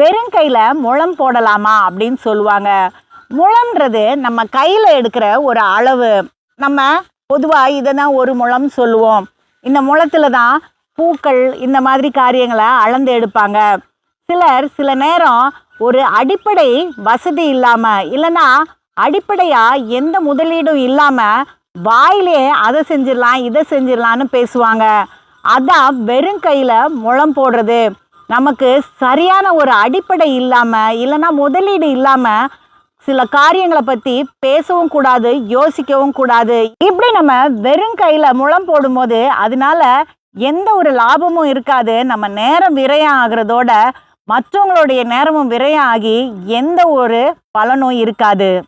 வெறும் கையில் முழம் போடலாமா அப்படின்னு சொல்லுவாங்க. முழம்ன்றது நம்ம கையில் எடுக்கிற ஒரு அளவு. நம்ம பொதுவாக இதை தான் ஒரு முழம் சொல்லுவோம். இந்த முழத்துல தான் பூக்கள் இந்த மாதிரி காரியங்களை அளந்து எடுப்பாங்க. சிலர் சில நேரம் ஒரு அடிப்படை வசதி இல்லாமல் இல்லைன்னா அடிப்படையாக எந்த முதலீடும் இல்லாமல் வாயிலே அதை செஞ்சிடலாம் இதை செஞ்சிடலான்னு பேசுவாங்க. அதான் வெறும் கையில் முழம் போடுறது. நமக்கு சரியான ஒரு அடிப்படை இல்லாமல் இல்லைன்னா முதலீடு இல்லாமல் சில காரியங்களை பற்றி பேசவும் கூடாது யோசிக்கவும் கூடாது. இப்படி நம்ம வெறும் கையில் முழம் போடும்போது அதனால எந்த ஒரு லாபமும் இருக்காது. நம்ம நேரம் விரயம் ஆகிறதோட மற்றவங்களுடைய நேரமும் விரயம் ஆகி எந்த ஒரு பலனும் இருக்காது.